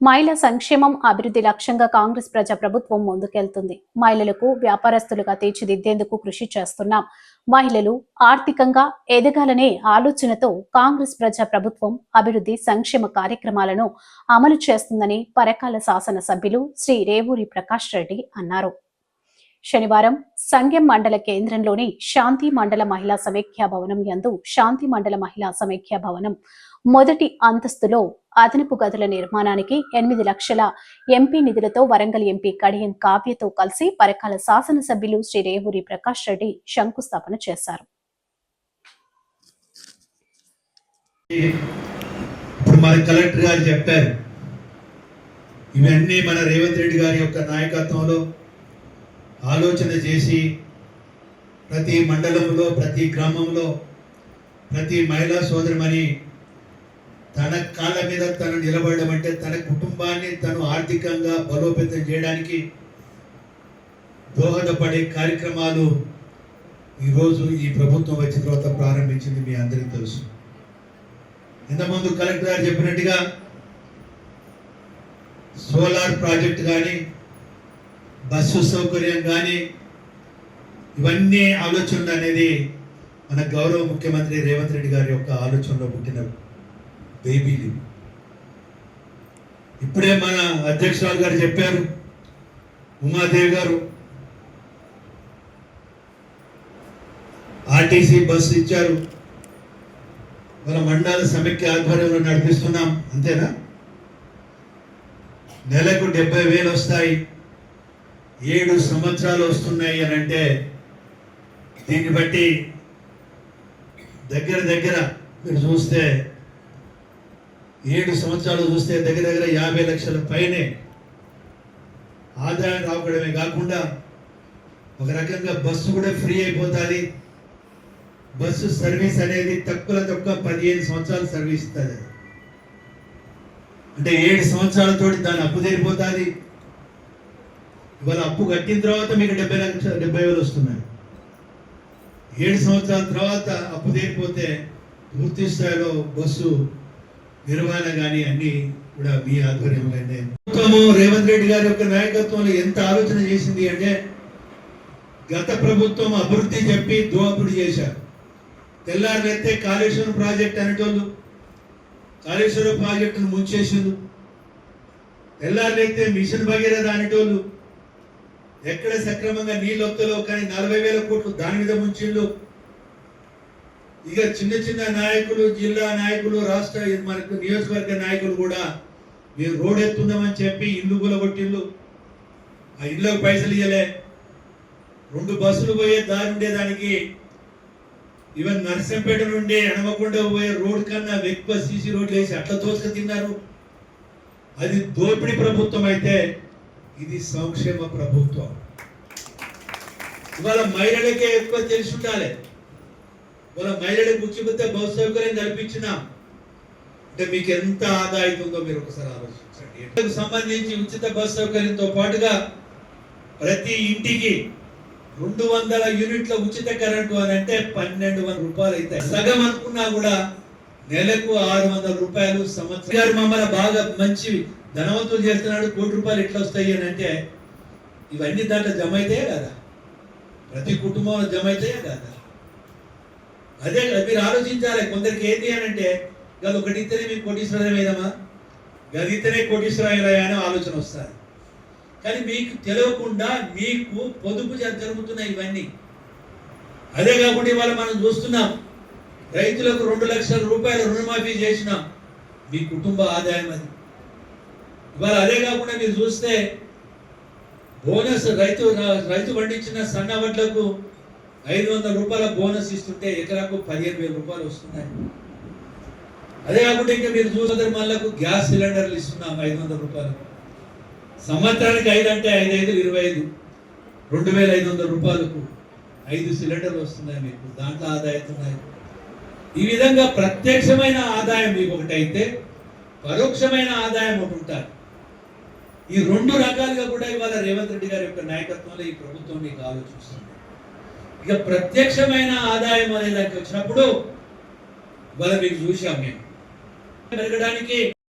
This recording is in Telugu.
మహిళా సంక్షేమం అభివృద్ధి లక్ష్యంగా కాంగ్రెస్ ప్రజా ప్రభుత్వం ముందుకెళ్తుంది. మహిళలకు వ్యాపారస్తులుగా తీర్చిదిద్దేందుకు కృషి చేస్తున్నాం. మహిళలు ఆర్థికంగా ఎదగాలనే ఆలోచనతో కాంగ్రెస్ ప్రజా ప్రభుత్వం అభివృద్ధి సంక్షేమ కార్యక్రమాలను అమలు చేస్తుందని పరకాల శాసన సభ్యులు శ్రీ రేవూరి ప్రకాష్ రెడ్డి అన్నారు. శనివారం సంగెం మండల కేంద్రంలోని శాంతి మండల మహిళా సమైక్య భవనం యందు శాంతి మండల మహిళా సమైక్య భవనం మొదటి అంతస్తులో అదనపు గదుల నిర్మాణానికి ఎనిమిది లక్షల ఎంపీ నిధులతో వరంగల్ ఎంపీ కడియం కావ్యతో కలిసి పరకాల శాసనసభ్యులు శ్రీ రేవూరి ప్రకాష్ రెడ్డి శంకుస్థాపన చేశారు. ఇప్పుడు కలెక్టర్ గారు చెప్పారు. ఇవన్నీ మన రేవంత్ రెడ్డి గారి యొక్క నాయకత్వంలో ఆలోచన చేసి ప్రతి మండలంలో ప్రతి గ్రామంలో ప్రతి మహిళా సోదరిమని తన కాళ్ళ మీద తను నిలబడడం అంటే తన కుటుంబాన్ని తను ఆర్థికంగా బలోపేతం చేయడానికి దోహదపడే కార్యక్రమాలు ఈరోజు ఈ ప్రభుత్వం వచ్చిన తర్వాత ప్రారంభించింది మీ అందరికీ తెలుసు. ఇంతకుముందు కలెక్టర్ గారు చెప్పినట్టుగా సోలార్ ప్రాజెక్ట్ కానీ బస్సు సౌకర్యం కానీ ఇవన్నీ ఆలోచనలు అనేది మన గౌరవ ముఖ్యమంత్రి రేవంత్ రెడ్డి గారి యొక్క ఆలోచనలో పుట్టిన బేబీలు ఇప్పుడే మన అధ్యక్షురాలు గారు చెప్పారు ఉమాదేవి గారు ఆర్టీసీ బస్సు ఇచ్చారు. మన మండల సమైక్య ఆధ్వర్యంలో నడిపిస్తున్నాం అంతేనా? నెలకు డెబ్బై వేలు వస్తాయి. ఏడు సంవత్సరాలు వస్తున్నాయి అని అంటే దీన్ని బట్టి దగ్గర దగ్గర మీరు చూస్తే ఏడు సంవత్సరాలు చూస్తే దగ్గర దగ్గర యాభై లక్షల పైనే ఆదాయం రావడమే కాకుండా ఒక రకంగా బస్సు కూడా ఫ్రీ అయిపోతుంది. బస్సు సర్వీస్ అనేది తక్కువ తక్కువ పదిహేను సంవత్సరాలు సర్వీస్ ఇస్తుంది. అంటే ఏడు సంవత్సరాలతోటి దాని అప్పు తీరిపోతుంది. ఇవాళ అప్పు కట్టిన తర్వాత మీకు డెబ్బై లక్ష డెబ్బై వేలు వస్తున్నాయి. ఏడు సంవత్సరాల తర్వాత అప్పు తీరిపోతే పూర్తి స్థాయిలో బస్సు నిర్వహణ కానీ అన్ని కూడా మీ ఆధ్వర్యంలోనే. ప్రభుత్వము రేవంత్ రెడ్డి గారి యొక్క నాయకత్వంలో ఎంత ఆలోచన చేసింది అంటే గత ప్రభుత్వం అభివృద్ధి చెప్పి దోపిడి చేశారు. తెల్లారినైతే కాళేశ్వరం ప్రాజెక్ట్ అనేటోళ్ళు కాళేశ్వరం ప్రాజెక్టును ముంచేసిండు తెల్లారినైతే మిషన్ భగీరథ అనేటోళ్ళు ఎక్కడ సక్రమంగా నీళ్ళు వస్తలో కానీ నలభై వేల కోట్లు దాని మీద ముంచిండు ఇక చిన్న చిన్న నాయకులు జిల్లా నాయకులు రాష్ట్ర మనకు నియోజకవర్గ నాయకులు కూడా మీరు రోడ్ ఎత్తుందామని చెప్పి ఇల్లు కూలగొట్టిళ్ళు ఆ ఇళ్ళకు పైసలు ఇవ్వలే రెండు బస్సులు పోయే దారి ఉండేదానికి ఈవెన్ నరసింపేట నుండి హనుమకొండ పోయే రోడ్ కన్నా ఎక్కువ సీసీ రోడ్లు వేసి అట్లా దోసుక తిన్నారు. అది దోపిడీ ప్రభుత్వం అయితే ఇది సంక్షేమ ప్రభుత్వం. ఇవాళ మహిళలకే ఎక్కువ తెలిసి ఉండాలి ఇవాళ మహిళలకు ముఖ్యమంత్రి బహు సౌకర్యం కల్పించినాం అంటే మీకు ఎంత ఆదాయం ఉందో మీరు ఒకసారి ఆలోచించండి. ఇంటికి సంబంధించి ఉచిత బస్ సౌకర్యంతో పాటుగా ప్రతి ఇంటికి రెండు వందల యూనిట్ల ఉచిత కరెంటు అని అంటే పన్నెండు వందల రూపాయలు అవుతాయి సగం అనుకున్నా కూడా నెలకు ఆరు వందల రూపాయలు సంవత్సరం. గారు మమ్మల్ని బాగా మంచి ధనవంతులు చేస్తున్నాడు. కోటి రూపాయలు ఎట్లా వస్తాయి అని అంటే ఇవన్నీ దాంట్లో జమ అయితే కదా? ప్రతి కుటుంబంలో జమ అయితే కదా? అదే కదా మీరు ఆలోచించాలి. కొందరికి ఏంటి అని అంటే గది ఒకటితేనే ఇస్తేనే మీకు కోటీశ్వరం ఏదమ్మా గదితేనే కోటీశ్వరం అని ఆలోచన వస్తారు కానీ మీకు తెలియకుండా మీకు పొదుపు జరుగుతున్నాయి ఇవన్నీ. అదే కాకుండా ఇవాళ మనం చూస్తున్నాం రైతులకు రెండు లక్షల రూపాయలు రుణమాఫీ చేసినాం మీ కుటుంబ ఆదాయం అది. ఇవాళ అదే కాకుండా మీరు చూస్తే బోనస్ రైతు రైతు పండించిన సన్న వడ్లకు ఐదు వందల రూపాయల బోనస్ ఇస్తుంటే ఎకరాకు పదిహేను వేల రూపాయలు వస్తున్నాయి. అదే కాకుండా ఇంకా మీరు చూసే మళ్ళకు గ్యాస్ సిలిండర్లు ఇస్తున్నాం ఐదు వందల రూపాయలు. సంవత్సరానికి ఐదు అంటే ఐదు ఐదు ఇరవై ఐదు. రెండు వేల ఐదు వందల రూపాయలకు ఐదు సిలిండర్లు వస్తున్నాయి మీకు. దాంట్లో ఆదాయం ఉన్నాయి. ఈ విధంగా ప్రత్యక్షమైన ఆదాయం మీకు ఒకటైతే పరోక్షమైన ఆదాయం ఒకటి ఉంటారు ఈ రెండు రకాలుగా కూడా ఇవాళ రేవంత్ రెడ్డి గారి యొక్క నాయకత్వంలో ఈ ప్రభుత్వం మీకు ఆలోచిస్తుంది. ఇక ప్రత్యక్షమైన ఆదాయం అనే దానికి వచ్చినప్పుడు ఇవాళ మీకు చూసాం మేము. పెరగడానికి